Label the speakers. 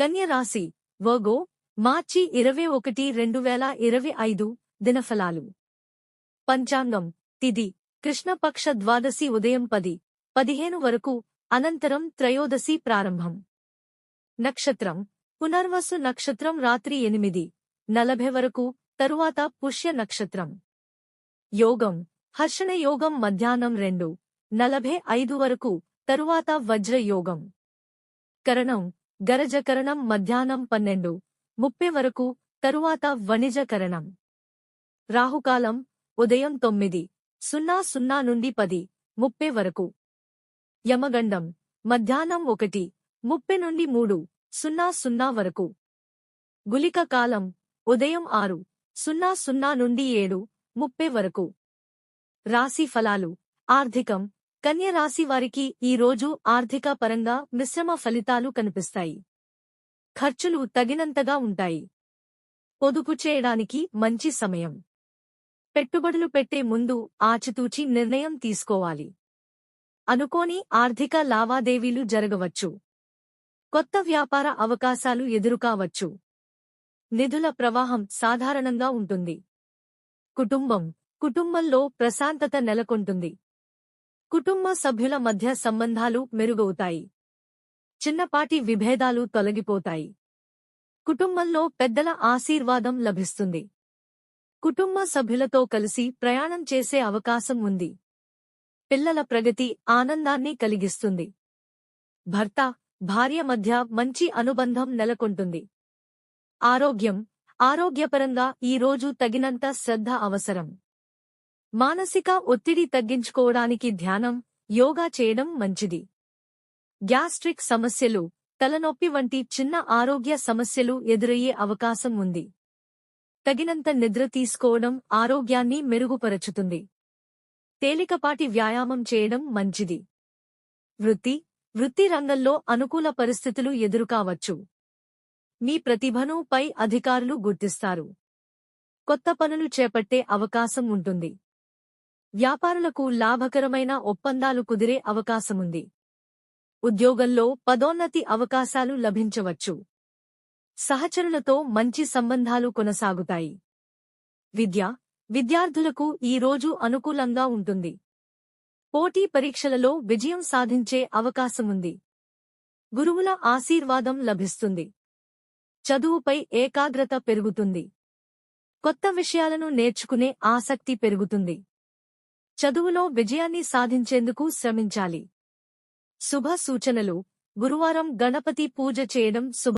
Speaker 1: కన్య రాశి వర్గో మార్చి ఇరవై ఒకటి రెండు వేల ఇరవై ఐదు దినఫలాలు పంచాంగం తిది కృష్ణపక్ష ద్వాదశి ఉదయం పది పదిహేను వరకు అనంతరం త్రయోదశి ప్రారంభం. నక్షత్రం పునర్వసు నక్షత్రం రాత్రి ఎనిమిది నలభై వరకు తరువాత పుష్య నక్షత్రం. యోగం హర్షణ యోగం మధ్యాహ్నం రెండు నలభై ఐదు వరకు తరువాత వజ్రయోగం. కరణం గరజకరణం మధ్యాహ్నం పన్నెండు. ముప్పై వరకు తరువాత వణిజకరణం. రాహుకాలం ఉదయం తొమ్మిది. సున్నా సున్నా నుండి పది. ముప్పై వరకు. యమగండం మధ్యాహ్నం ఒకటి. ముప్పై నుండి మూడు. సున్నా సున్నా వరకు. గులిక కాలం ఉదయం ఆరు. సున్నా సున్నా నుండి ఏడు. ముప్పై వరకు. రాశి ఫలాలు. ఆర్థికం కన్య రాశి వారికి ఈ రోజు ఆర్థిక పరంగా మిశ్రమ ఫలితాలు కనిపిస్తాయి. ఖర్చులు తగినంతగా ఉంటాయి. పొదుపు చేయడానికి మంచి సమయం. పెట్టుబడులు పెట్టే ముందు ఆచితూచి నిర్ణయం తీసుకోవాలి. అనుకోని ఆర్థిక లావాదేవీలు జరగవచ్చు. కొత్త వ్యాపార అవకాశాలు ఎదురుకావచ్చు. నిధుల ప్రవాహం సాధారణంగా ఉంటుంది. కుటుంబం కుటుంబంలో ప్రశాంతత నెలకొంటుంది. కుటుంబ సభ్యుల మధ్య సంబంధాలు మెరుగవుతాయి. చిన్నపాటి విభేదాలు తొలగిపోతాయి. కుటుంబంలో పెద్దల ఆశీర్వాదం లభిస్తుంది. కుటుంబ సభ్యులతో కలిసి ప్రయాణం చేసే అవకాశం ఉంది. పిల్లల ప్రగతి ఆనందాన్ని కలిగిస్తుంది. భర్త భార్య మధ్య మంచి అనుబంధం నెలకొంటుంది. ఆరోగ్యం ఆరోగ్యపరంగా ఈ రోజు తగినంత శ్రద్ధ అవసరం. మానసిక ఒత్తిడి తగ్గించుకోవడానికి ధ్యానం యోగా చేయడం మంచిది. గ్యాస్ట్రిక్ సమస్యలు తలనొప్పి వంటి చిన్న ఆరోగ్య సమస్యలు ఎదురయ్యే అవకాశం ఉంది. తగినంత నిద్ర తీసుకోవడం ఆరోగ్యాన్ని మెరుగుపరచుతుంది. తేలికపాటి వ్యాయామం చేయడం మంచిది. వృత్తి వృత్తి రంగంలో అనుకూల పరిస్థితులు ఎదురుకావచ్చు. మీ ప్రతిభను పై అధికారులు గుర్తిస్తారు. కొత్త పనులు చేపట్టే అవకాశం ఉంటుంది. వ్యాపారులకు లాభకరమైన ఒప్పందాలు కుదిరే అవకాశముంది. ఉద్యోగంలో పదోన్నతి అవకాశాలు లభించవచ్చు. సహచరులతో మంచి సంబంధాలు కొనసాగుతాయి. విద్య విద్యార్థులకు ఈ రోజు అనుకూలంగా ఉంటుంది. పోటీ పరీక్షలలో విజయం సాధించే అవకాశముంది. గురువుల ఆశీర్వాదం లభిస్తుంది. చదువుపై ఏకాగ్రత పెరుగుతుంది. కొత్త విషయాలను నేర్చుకునే ఆసక్తి పెరుగుతుంది. చదువులో విజయాన్ని సాధించేందుకు శ్రమించాలి. శుభ సూచనలు. గురువారం గణపతి పూజ చేయడం శుభ